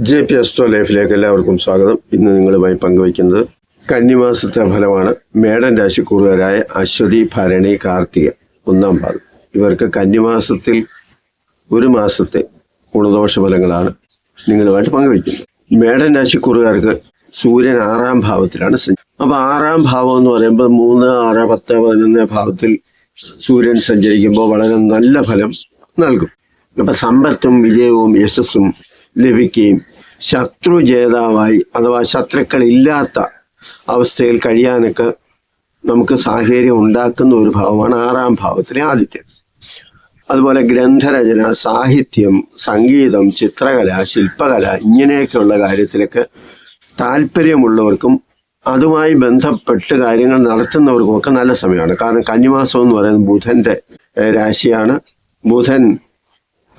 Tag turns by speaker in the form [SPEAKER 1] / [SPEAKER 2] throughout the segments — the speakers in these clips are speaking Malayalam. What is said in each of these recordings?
[SPEAKER 1] ജെ പി അസ്ട്രോ ലൈഫിലേക്ക് എല്ലാവർക്കും സ്വാഗതം. ഇന്ന് നിങ്ങളുമായി പങ്കുവയ്ക്കുന്നത് കന്നിമാസത്തെ ഫലമാണ് മേടൻ രാശിക്കൂറുകാരായ അശ്വതി ഭരണി കാർത്തിക ഒന്നാം പാദം ഇവർക്ക് കന്നിമാസത്തിൽ ഒരു മാസത്തെ ഗുണദോഷ ഫലങ്ങളാണ് നിങ്ങളുമായിട്ട് പങ്കുവയ്ക്കുന്നത്. മേടൻ രാശിക്കൂറുകാർക്ക് സൂര്യൻ ആറാം ഭാവത്തിലാണ് സഞ്ചി- അപ്പൊ ആറാം ഭാവം എന്ന് പറയുമ്പോൾ മൂന്ന് ആറ് പത്ത് പതിനൊന്ന് ഭാവത്തിൽ സൂര്യൻ സഞ്ചരിക്കുമ്പോൾ വളരെ നല്ല ഫലം നൽകും. അപ്പൊ സമ്പത്തും വിജയവും യശസ്സും ലഭിക്കുകയും ശത്രു ജേതാവായി അഥവാ ശത്രുക്കൾ ഇല്ലാത്ത അവസ്ഥയിൽ കഴിയാനൊക്കെ നമുക്ക് സാഹചര്യം ഉണ്ടാക്കുന്ന ഒരു ഭാവമാണ് ആറാം ഭാവത്തിലെ ആദിത്യം. അതുപോലെ ഗ്രന്ഥരചന സാഹിത്യം സംഗീതം ചിത്രകല ശില്പകല ഇങ്ങനെയൊക്കെയുള്ള കാര്യത്തിലൊക്കെ താല്പര്യമുള്ളവർക്കും അതുമായി ബന്ധപ്പെട്ട് കാര്യങ്ങൾ നടത്തുന്നവർക്കും ഒക്കെ നല്ല സമയമാണ്. കാരണം കന്നിമാസം എന്ന് പറയുന്നത് ബുധന്റെ രാശിയാണ്. ബുധൻ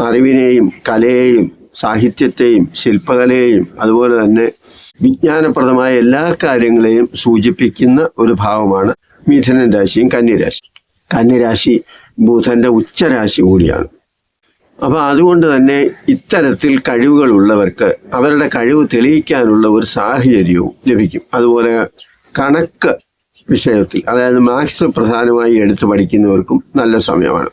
[SPEAKER 1] അറിവിനെയും കലയെയും സാഹിത്യത്തെയും ശില്പകലയെയും അതുപോലെ തന്നെ വിജ്ഞാനപ്രദമായ എല്ലാ കാര്യങ്ങളെയും സൂചിപ്പിക്കുന്ന ഒരു ഭാവമാണ് മിഥുനൻ രാശിയും കന്നിരാശി. കന്നിരാശി ബുധന്റെ ഉച്ചരാശി കൂടിയാണ്. അപ്പൊ അതുകൊണ്ട് തന്നെ ഇത്തരത്തിൽ കഴിവുകളുള്ളവർക്ക് അവരുടെ കഴിവ് തെളിയിക്കാനുള്ള ഒരു സാഹചര്യവും ലഭിക്കും. അതുപോലെ കണക്ക് വിഷയത്തിൽ അതായത് മാത്സ് പ്രധാനമായി എടുത്തു പഠിക്കുന്നവർക്കും നല്ല സമയമാണ്.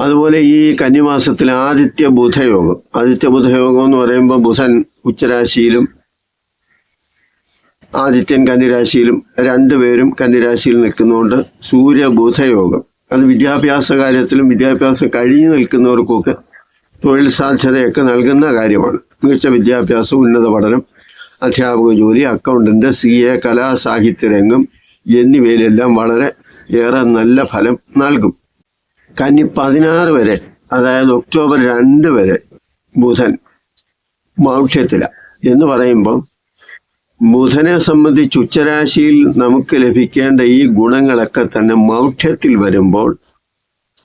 [SPEAKER 1] അതുപോലെ ഈ കന്നിമാസത്തിൽ ആദിത്യ ബുധയോഗം. ആദിത്യ ബുധയോഗം എന്ന് പറയുമ്പോൾ ബുധൻ ഉച്ചരാശിയിലും ആദിത്യൻ കന്നിരാശിയിലും രണ്ടുപേരും കന്നിരാശിയിൽ നിൽക്കുന്നതുകൊണ്ട് സൂര്യ ബുധയോഗം. അത് വിദ്യാഭ്യാസ കാര്യത്തിലും വിദ്യാഭ്യാസം കഴിഞ്ഞു നിൽക്കുന്നവർക്കൊക്കെ തൊഴിൽ സാധ്യതയൊക്കെ നൽകുന്ന കാര്യമാണ്. മികച്ച വിദ്യാഭ്യാസം ഉന്നത പഠനം അധ്യാപക ജോലി അക്കൗണ്ടന്റ് സി എ കലാ സാഹിത്യ രംഗം എന്നിവയിലെല്ലാം വളരെ ഏറെ നല്ല ഫലം നൽകും. കന്നി പതിനാറ് വരെ അതായത് ഒക്ടോബർ രണ്ട് വരെ ബുധൻ മൗഢ്യത്തില എന്ന് പറയുമ്പോൾ ബുധനെ സംബന്ധിച്ച് ഉച്ചരാശിയിൽ നമുക്ക് ലഭിക്കേണ്ട ഈ ഗുണങ്ങളൊക്കെ തന്നെ മൗഢ്യത്തിൽ വരുമ്പോൾ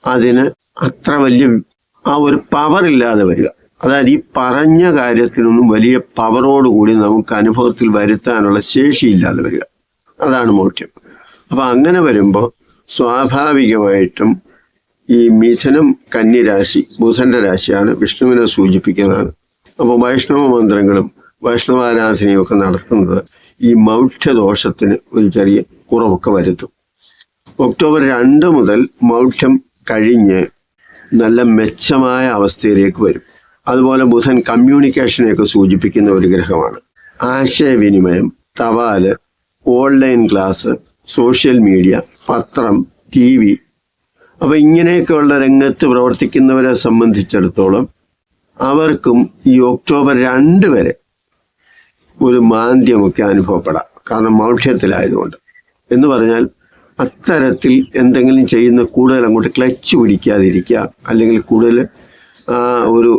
[SPEAKER 1] അതിന് അത്ര വലിയ ആ ഒരു പവർ ഇല്ലാതെ വരിക. അതായത് ഈ പറഞ്ഞ കാര്യത്തിനൊന്നും വലിയ പവറോടുകൂടി നമുക്ക് അനുഭവത്തിൽ വരുത്താനുള്ള ശേഷിയില്ലാതെ വരിക. അതാണ് മൗഢ്യം അപ്പൊ അങ്ങനെ വരുമ്പോൾ സ്വാഭാവികമായിട്ടും ഈ മിഥുനം കന്യരാശി ബുധന്റെ രാശിയാണ് വിഷ്ണുവിനെ സൂചിപ്പിക്കുന്നതാണ്. അപ്പോൾ വൈഷ്ണവ മന്ത്രങ്ങളും വൈഷ്ണവാരാധനയും ഒക്കെ നടത്തുന്നത് ഈ മൗഢ്യദോഷത്തിന് ഒരു ചെറിയ കുറവൊക്കെ വരുത്തും. ഒക്ടോബർ രണ്ട് മുതൽ മൗഢ്യം കഴിഞ്ഞ് നല്ല മെച്ചമായ അവസ്ഥയിലേക്ക് വരും. അതുപോലെ ബുധൻ കമ്മ്യൂണിക്കേഷനെയൊക്കെ സൂചിപ്പിക്കുന്ന ഒരു ഗ്രഹമാണ്. ആശയവിനിമയം തപാൽ ഓൺലൈൻ ക്ലാസ് സോഷ്യൽ മീഡിയ പത്രം ടി വി അപ്പൊ ഇങ്ങനെയൊക്കെയുള്ള രംഗത്ത് പ്രവർത്തിക്കുന്നവരെ സംബന്ധിച്ചിടത്തോളം അവർക്കും ഈ ഒക്ടോബർ രണ്ട് വരെ ഒരു മാന്ദ്യമൊക്കെ അനുഭവപ്പെടാം. കാരണം മൗഢ്യത്തിലായതുകൊണ്ട്. എന്ന് പറഞ്ഞാൽ അത്തരത്തിൽ എന്തെങ്കിലും ചെയ്യുന്ന കൂടുതൽ അങ്ങോട്ട് ക്ലച്ച് പിടിക്കാതിരിക്കുക അല്ലെങ്കിൽ കൂടുതൽ ഒരു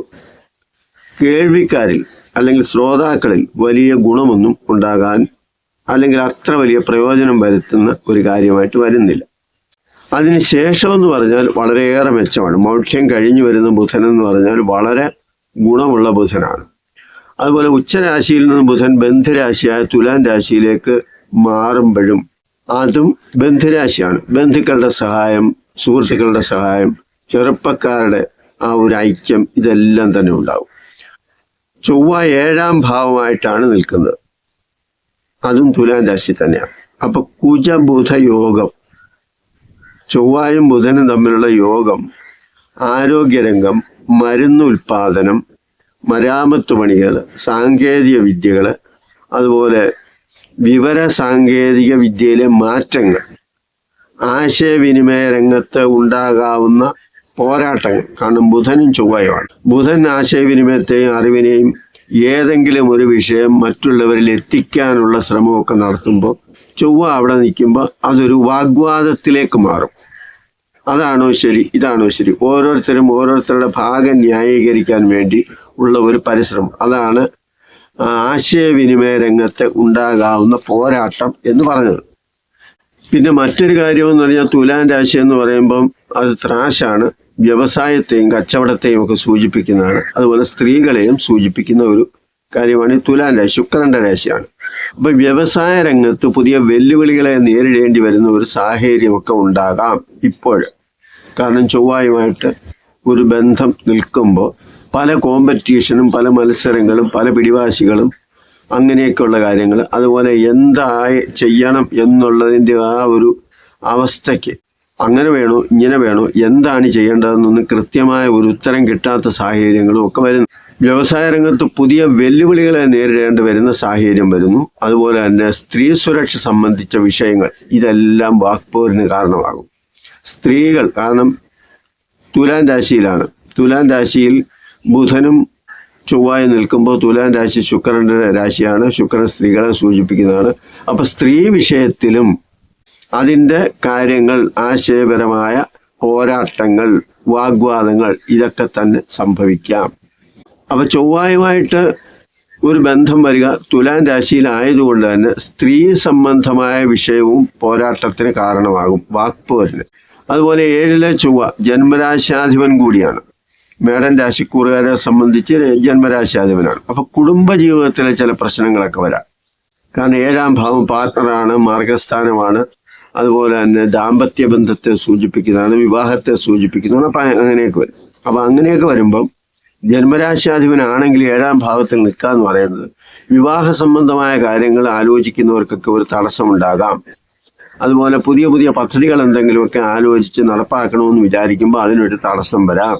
[SPEAKER 1] കേൾവിക്കാരിൽ അല്ലെങ്കിൽ ശ്രോതാക്കളിൽ വലിയ ഗുണമൊന്നും ഉണ്ടാകാൻ അല്ലെങ്കിൽ അത്ര വലിയ പ്രയോജനം വരുത്തുന്ന ഒരു കാര്യമായിട്ട് വരുന്നില്ല. അതിനുശേഷം എന്ന് പറഞ്ഞാൽ വളരെയേറെ മെച്ചമാണ്. മൗഢ്യം കഴിഞ്ഞു വരുന്ന ബുധൻ എന്ന് പറഞ്ഞാൽ വളരെ ഗുണമുള്ള ബുധനാണ്. അതുപോലെ ഉച്ചരാശിയിൽ നിന്ന് ബുധൻ ബന്ധുരാശിയായ തുലാൻ രാശിയിലേക്ക് മാറുമ്പോഴും അതും ബന്ധുരാശിയാണ്. ബന്ധുക്കളുടെ സഹായം സുഹൃത്തുക്കളുടെ സഹായം ചെറുപ്പക്കാരുടെ ആ ഒരു ഐക്യം ഇതെല്ലാം തന്നെ ഉണ്ടാവും. ചൊവ്വ ഏഴാം ഭാവമായിട്ടാണ് നിൽക്കുന്നത്. അതും തുലാൻ രാശി തന്നെയാണ്. അപ്പൊ കുജബുധ യോഗം ചൊവ്വായും ബുധനും തമ്മിലുള്ള യോഗം ആരോഗ്യരംഗം മരുന്ന് ഉൽപാദനം മരാമത്ത് പണികൾ സാങ്കേതിക വിദ്യകൾ അതുപോലെ വിവര സാങ്കേതിക വിദ്യയിലെ മാറ്റങ്ങൾ ആശയവിനിമയ രംഗത്ത് ഉണ്ടാകാവുന്ന പോരാട്ടങ്ങൾ. കാരണം ബുധനും ചൊവ്വയുമാണ്. ബുധൻ ആശയവിനിമയത്തെയും അറിവിനെയും ഏതെങ്കിലും ഒരു വിഷയം മറ്റുള്ളവരിൽ എത്തിക്കാനുള്ള ശ്രമമൊക്കെ നടത്തുമ്പോൾ ചൊവ്വ അവിടെ നിൽക്കുമ്പോൾ അതൊരു വാഗ്വാദത്തിലേക്ക് മാറും. അതാണോ ശരി? ഇതാണോ ശരി? ഓരോരുത്തരും ഓരോരുത്തരുടെ ഭാഗം ന്യായീകരിക്കാൻ വേണ്ടി ഉള്ള ഒരു പരിശ്രമം. അതാണ് ആശയവിനിമയ രംഗത്ത് ഉണ്ടാകാവുന്ന പോരാട്ടം എന്ന് പറഞ്ഞത്. പിന്നെ മറ്റൊരു കാര്യം എന്ന് പറഞ്ഞാൽ തുലാൻ രാശി എന്ന് പറയുമ്പം അത് ത്രാശാണ് വ്യവസായത്തെയും കച്ചവടത്തെയും ഒക്കെ സൂചിപ്പിക്കുന്നതാണ്. അതുപോലെ സ്ത്രീകളെയും സൂചിപ്പിക്കുന്ന ഒരു കാര്യമാണ്. തുലാൻ രാശി ശുക്രന്റെ രാശിയാണ് അപ്പൊ വ്യവസായ രംഗത്ത് പുതിയ വെല്ലുവിളികളെ നേരിടേണ്ടി വരുന്ന ഒരു സാഹചര്യമൊക്കെ ഉണ്ടാകാം ഇപ്പോൾ. കാരണം ചൊവ്വായുമായിട്ട് ഒരു ബന്ധം നിൽക്കുമ്പോൾ പല കോമ്പറ്റീഷനും പല മത്സരങ്ങളും പല പിടിവാശികളും അങ്ങനെയൊക്കെയുള്ള കാര്യങ്ങൾ. അതുപോലെ എന്തായി ചെയ്യണം എന്നുള്ളതിന്റെ ആ ഒരു അവസ്ഥയ്ക്ക് അങ്ങനെ വേണോ ഇങ്ങനെ വേണോ എന്താണ് ചെയ്യേണ്ടതെന്നൊന്നും കൃത്യമായ ഒരു ഉത്തരം കിട്ടാത്ത സാഹചര്യങ്ങളും ഒക്കെ വരുന്നു. വ്യവസായ രംഗത്ത് പുതിയ വെല്ലുവിളികളെ നേരിടേണ്ടി വരുന്ന സാഹചര്യം വരുന്നു. അതുപോലെ തന്നെ സ്ത്രീ സുരക്ഷ സംബന്ധിച്ച വിഷയങ്ങൾ ഇതെല്ലാം വാക്പോരിന് കാരണമാകും. സ്ത്രീകൾ കാരണം തുലാൻ രാശിയിലാണ്. തുലാൻ രാശിയിൽ ബുധനും ചൊവ്വായി നിൽക്കുമ്പോൾ തുലാൻ രാശി ശുക്രന്റെ രാശിയാണ്. ശുക്രൻ സ്ത്രീകളെ സൂചിപ്പിക്കുന്നതാണ്. അപ്പം സ്ത്രീ വിഷയത്തിലും അതിന്റെ കാര്യങ്ങൾ ആശയപരമായ പോരാട്ടങ്ങൾ വാഗ്വാദങ്ങൾ ഇതൊക്കെ തന്നെ സംഭവിക്കാം. അപ്പം ചൊവ്വായുമായിട്ട് ഒരു ബന്ധം വരിക തുലാൻ രാശിയിലായതുകൊണ്ട് തന്നെ സ്ത്രീ സംബന്ധമായ വിഷയവും പോരാട്ടത്തിന് കാരണമാകും വാക്പോരിന് അതുപോലെ ഏഴിലെ ചൊവ്വ ജന്മരാശാധിപൻ കൂടിയാണ്. മേടൻ രാശിക്കൂറുകാരെ സംബന്ധിച്ച് ജന്മരാശാധിപനാണ് അപ്പോൾ കുടുംബ ജീവിതത്തിലെ ചില പ്രശ്നങ്ങളൊക്കെ വരാം. കാരണം ഏഴാം ഭാവം പാർട്ട്ണറാണ് മാർഗസ്ഥാനമാണ്. അതുപോലെ തന്നെ ദാമ്പത്യ ബന്ധത്തെ സൂചിപ്പിക്കുന്നതാണ് വിവാഹത്തെ സൂചിപ്പിക്കുന്നതാണ് അപ്പം അങ്ങനെയൊക്കെ വരും. അപ്പം അങ്ങനെയൊക്കെ വരുമ്പം ജന്മരാശാധിപനാണെങ്കിൽ ഏഴാം ഭാവത്തിൽ നിൽക്കുക എന്ന് പറയുന്നത്. വിവാഹ സംബന്ധമായ കാര്യങ്ങൾ ആലോചിക്കുന്നവർക്കൊക്കെ ഒരു തടസ്സമുണ്ടാകാം. അതുപോലെ പുതിയ പുതിയ പദ്ധതികൾ എന്തെങ്കിലുമൊക്കെ ആലോചിച്ച് നടപ്പാക്കണമെന്ന് വിചാരിക്കുമ്പോൾ അതിനൊരു തടസ്സം വരാം.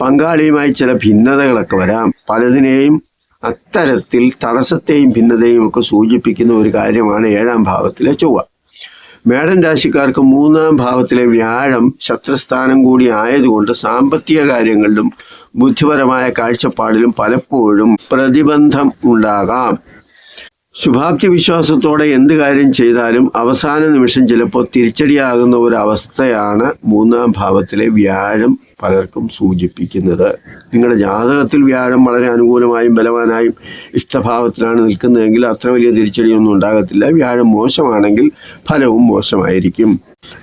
[SPEAKER 1] പങ്കാളിയുമായി ചില ഭിന്നതകളൊക്കെ വരാം. പലതിനെയും അത്തരത്തിൽ തടസ്സത്തെയും ഭിന്നതയും ഒക്കെ സൂചിപ്പിക്കുന്ന ഒരു കാര്യമാണ് ഏഴാം ഭാവത്തിലെ ചൊവ്വ. മേടൻ രാശിക്കാർക്ക് മൂന്നാം ഭാവത്തിലെ വ്യാഴം ശത്രുസ്ഥാനം കൂടി ആയതുകൊണ്ട് സാമ്പത്തിക കാര്യങ്ങളിലും ബുദ്ധിപരമായ കാഴ്ചപ്പാടിലും പലപ്പോഴും പ്രതിബന്ധം ഉണ്ടാകാം. ശുഭാപ്തി വിശ്വാസത്തോടെ എന്ത് കാര്യം ചെയ്താലും അവസാന നിമിഷം ചിലപ്പോൾ തിരിച്ചടിയാകുന്ന ഒരു അവസ്ഥയാണ് മൂന്നാം ഭാവത്തിലെ വ്യാഴം പലർക്കും സൂചിപ്പിക്കുന്നത്. നിങ്ങളുടെ ജാതകത്തിൽ വ്യാഴം വളരെ അനുകൂലമായും ബലവാനായും ഇഷ്ടഭാവത്തിലാണ് നിൽക്കുന്നതെങ്കിൽ അത്ര വലിയ തിരിച്ചടിയൊന്നും ഉണ്ടാകത്തില്ല. വ്യാഴം മോശമാണെങ്കിൽ ഫലവും മോശമായിരിക്കും.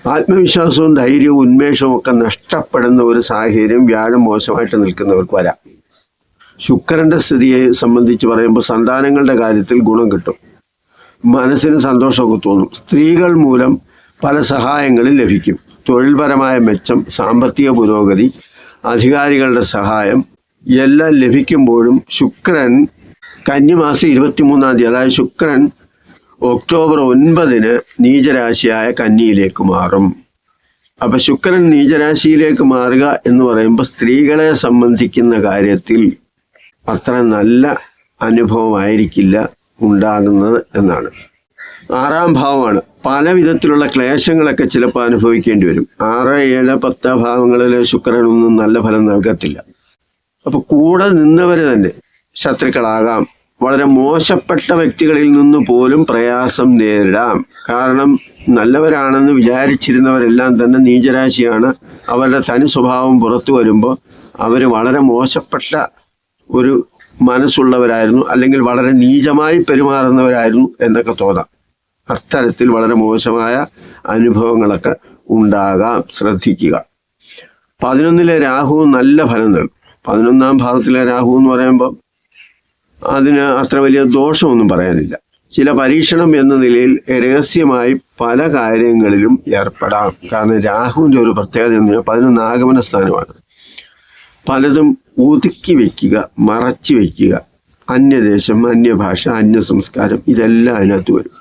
[SPEAKER 1] ആത്മവിശ്വാസവും ധൈര്യവും ഉന്മേഷവും ഒക്കെ നഷ്ടപ്പെടുന്ന ഒരു സാഹചര്യം വ്യാഴം മോശമായിട്ട് നിൽക്കുന്നവർക്ക് വരാം. ശുക്രന്റെ സ്ഥിതിയെ സംബന്ധിച്ച് പറയുമ്പോൾ സന്താനങ്ങളുടെ കാര്യത്തിൽ ഗുണം കിട്ടും. മനസ്സിന് സന്തോഷമൊക്കെ തോന്നും. സ്ത്രീകൾ മൂലം പല സഹായങ്ങളും ലഭിക്കും. തൊഴിൽപരമായ മെച്ചം സാമ്പത്തിക പുരോഗതി അധികാരികളുടെ സഹായം എല്ലാം ലഭിക്കുമ്പോഴും ശുക്രൻ കന്നിമാസം ഇരുപത്തിമൂന്നാം തീയതി അതായത് ശുക്രൻ ഒക്ടോബർ ഒൻപതിന് നീചരാശിയായ കന്നിയിലേക്ക് മാറും. അപ്പൊ ശുക്രൻ നീചരാശിയിലേക്ക് മാറുക എന്ന് പറയുമ്പോൾ സ്ത്രീകളെ സംബന്ധിക്കുന്ന കാര്യത്തിൽ അത്ര നല്ല അനുഭവമായിരിക്കില്ല ഉണ്ടാകുന്നത് എന്നാണ്. ആറാം ഭാവമാണ്. പല വിധത്തിലുള്ള ക്ലേശങ്ങളൊക്കെ ചിലപ്പോൾ അനുഭവിക്കേണ്ടി വരും. ആറ് ഏഴ് പത്ത് ഭാവങ്ങളിൽ ശുക്രനൊന്നും നല്ല ഫലം നൽകത്തില്ല. അപ്പോൾ കൂടെ നിന്നവർ തന്നെ ശത്രുക്കളാകാം. വളരെ മോശപ്പെട്ട വ്യക്തികളിൽ നിന്ന് പോലും പ്രയാസം നേരിടാം. കാരണം നല്ലവരാണെന്ന് വിചാരിച്ചിരുന്നവരെല്ലാം തന്നെ നീചരാശിയാണ്. അവരുടെ തനി സ്വഭാവം പുറത്തു വരുമ്പോൾ അവർ വളരെ മോശപ്പെട്ട ഒരു മനസ്സുള്ളവരായിരുന്നു. അല്ലെങ്കിൽ വളരെ നീചമായി പെരുമാറുന്നവരായിരുന്നു എന്നൊക്കെ തോന്നാം. അത്തരത്തിൽ വളരെ മോശമായ അനുഭവങ്ങളൊക്കെ ഉണ്ടാകാം. ശ്രദ്ധിക്കുക. പതിനൊന്നിലെ രാഹു നല്ല ഫലം നൽകും. പതിനൊന്നാം ഭാവത്തിലെ രാഹു എന്ന് പറയുമ്പോൾ അതിന് അത്ര വലിയ ദോഷമൊന്നും പറയാനില്ല. ചില പരീക്ഷണം എന്ന നിലയിൽ രഹസ്യമായി പല കാര്യങ്ങളിലും ഏർപ്പെടാം. കാരണം രാഹുവിന്റെ ഒരു പ്രത്യേകത എന്ന് പറഞ്ഞാൽ പതിനൊന്ന് ആഗമന സ്ഥാനമാണ്. പലതും ഒതുക്കി വയ്ക്കുക മറച്ചു വയ്ക്കുക അന്യദേശം അന്യഭാഷ അന്യ സംസ്കാരം ഇതെല്ലാം അതിനകത്ത് വരും.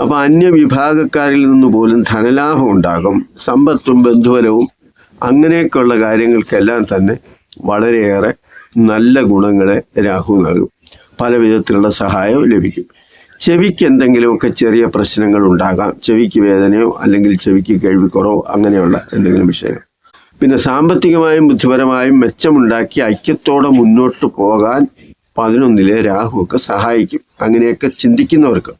[SPEAKER 1] അപ്പോൾ അന്യവിഭാഗക്കാരിൽ നിന്ന് പോലും ധനലാഭം ഉണ്ടാകും സമ്പത്തും ബന്ധുബലവും അങ്ങനെയൊക്കെയുള്ള കാര്യങ്ങൾക്കെല്ലാം തന്നെ വളരെയേറെ നല്ല ഗുണങ്ങളെ രാഹു നൽകും. പല വിധത്തിലുള്ള സഹായവും ലഭിക്കും. ചെവിക്ക് എന്തെങ്കിലുമൊക്കെ ചെറിയ പ്രശ്നങ്ങൾ ഉണ്ടാകാം. ചെവിക്ക് വേദനയോ അല്ലെങ്കിൽ ചെവിക്ക് കേൾവിക്കുറവോ അങ്ങനെയുള്ള എന്തെങ്കിലും വിഷയം പിന്നെ സാമ്പത്തികമായും ബുദ്ധിപരമായും മെച്ചമുണ്ടാക്കി ഐക്യത്തോടെ മുന്നോട്ട് പോകാൻ പതിനൊന്നിലെ രാഹുവൊക്കെ സഹായിക്കും. അങ്ങനെയൊക്കെ ചിന്തിക്കുന്നവർക്ക്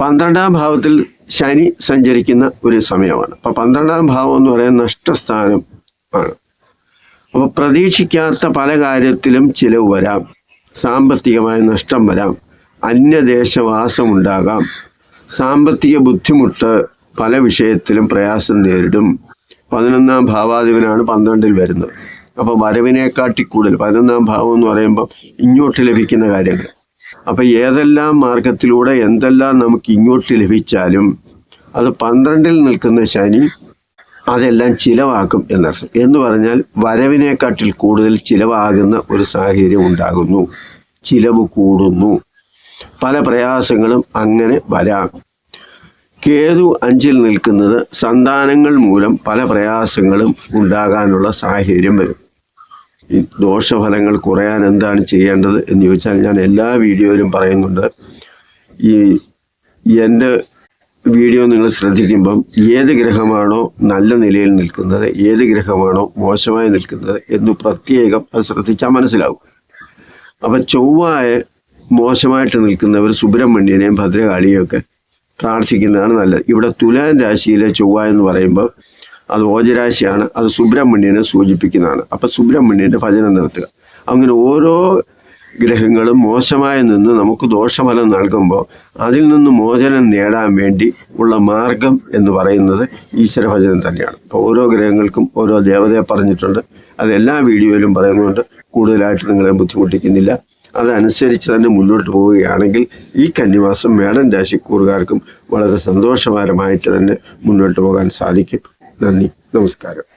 [SPEAKER 1] പന്ത്രണ്ടാം ഭാവത്തിൽ ശനി സഞ്ചരിക്കുന്ന ഒരു സമയമാണ്. അപ്പം പന്ത്രണ്ടാം ഭാവം എന്ന് പറയുന്നത് നഷ്ടസ്ഥാനം ആണ്. അപ്പോൾ പ്രതീക്ഷിക്കാത്ത പല കാര്യത്തിലും ചിലവ് വരാം. സാമ്പത്തികമായ നഷ്ടം വരാം. അന്യദേശവാസം ഉണ്ടാകാം സാമ്പത്തിക ബുദ്ധിമുട്ട് പല വിഷയത്തിലും പ്രയാസം നേരിടും. പതിനൊന്നാം ഭാവാധിപനാണ് പന്ത്രണ്ടിൽ വരുന്നത്. അപ്പോൾ വരവിനെക്കാട്ടി കൂടുതൽ. പതിനൊന്നാം ഭാവം എന്ന് പറയുമ്പോൾ ഇങ്ങോട്ട് ലഭിക്കുന്ന കാര്യങ്ങൾ. അപ്പോൾ ഏതെല്ലാം മാർഗത്തിലൂടെ എന്തെല്ലാം നമുക്ക് ഇങ്ങോട്ട് ലഭിച്ചാലും അത് പന്ത്രണ്ടിൽ നിൽക്കുന്ന ശനി അതെല്ലാം ചിലവാക്കും എന്നർത്ഥം. എന്ന് പറഞ്ഞാൽ വരവിനെക്കാട്ടിൽ കൂടുതൽ ചിലവാകുന്ന ഒരു സാഹചര്യം ഉണ്ടാകുന്നു. ചിലവ് കൂടുന്നു. പല പ്രയാസങ്ങളും അങ്ങനെ വരാം. കേതു അഞ്ചിൽ നിൽക്കുന്നത് സന്താനങ്ങൾ മൂലം പല പ്രയാസങ്ങളും ഉണ്ടാകാനുള്ള സാഹചര്യം വരും. ഈ ദോഷഫലങ്ങൾ കുറയാൻ എന്താണ് ചെയ്യേണ്ടത് എന്ന് ചോദിച്ചാൽ ഞാൻ എല്ലാ വീഡിയോയിലും പറയുന്നുണ്ട്. ഈ എന്റെ വീഡിയോ നിങ്ങൾ ശ്രദ്ധിക്കുമ്പം ഏത് ഗ്രഹമാണോ നല്ല നിലയിൽ നിൽക്കുന്നത് ഏത് ഗ്രഹമാണോ മോശമായി നിൽക്കുന്നത് എന്ന് പ്രത്യേകം അത് ശ്രദ്ധിച്ചാൽ മനസ്സിലാവും. അപ്പം ചൊവ്വായ മോശമായിട്ട് നിൽക്കുന്നവർ സുബ്രഹ്മണ്യനെയും ഭദ്രകാളിയൊക്കെ പ്രാർത്ഥിക്കുന്നതാണ് നല്ലത്. ഇവിടെ തുലാൻ രാശിയിലെ ചൊവ്വ എന്ന് പറയുമ്പോൾ അത് ഓജരാശിയാണ് അത് സുബ്രഹ്മണ്യനെ സൂചിപ്പിക്കുന്നതാണ്. അപ്പം സുബ്രഹ്മണ്യന്റെ ഭജനം നടത്തുക. അങ്ങനെ ഓരോ ഗ്രഹങ്ങളും മോശമായി നിന്ന് നമുക്ക് ദോഷഫലം നൽകുമ്പോൾ അതിൽ നിന്ന് മോചനം നേടാൻ വേണ്ടി ഉള്ള മാർഗം എന്ന് പറയുന്നത് ഈശ്വരഭജനം തന്നെയാണ്. അപ്പോൾ ഓരോ ഗ്രഹങ്ങൾക്കും ഓരോ ദേവതയെ പറഞ്ഞിട്ടുണ്ട്. അതെല്ലാ വീഡിയോയിലും പറയുന്നുണ്ട്. കൂടുതലായിട്ട് നിങ്ങളെ ബുദ്ധിമുട്ടിക്കുന്നില്ല. അതനുസരിച്ച് തന്നെ മുന്നോട്ട് പോവുകയാണെങ്കിൽ ഈ കന്നിമാസം മേടൻ രാശിക്കൂറുകാർക്കും വളരെ സന്തോഷകരമായിട്ട് തന്നെ മുന്നോട്ട് പോകാൻ സാധിക്കും. നന്ദി. നമസ്കാരം.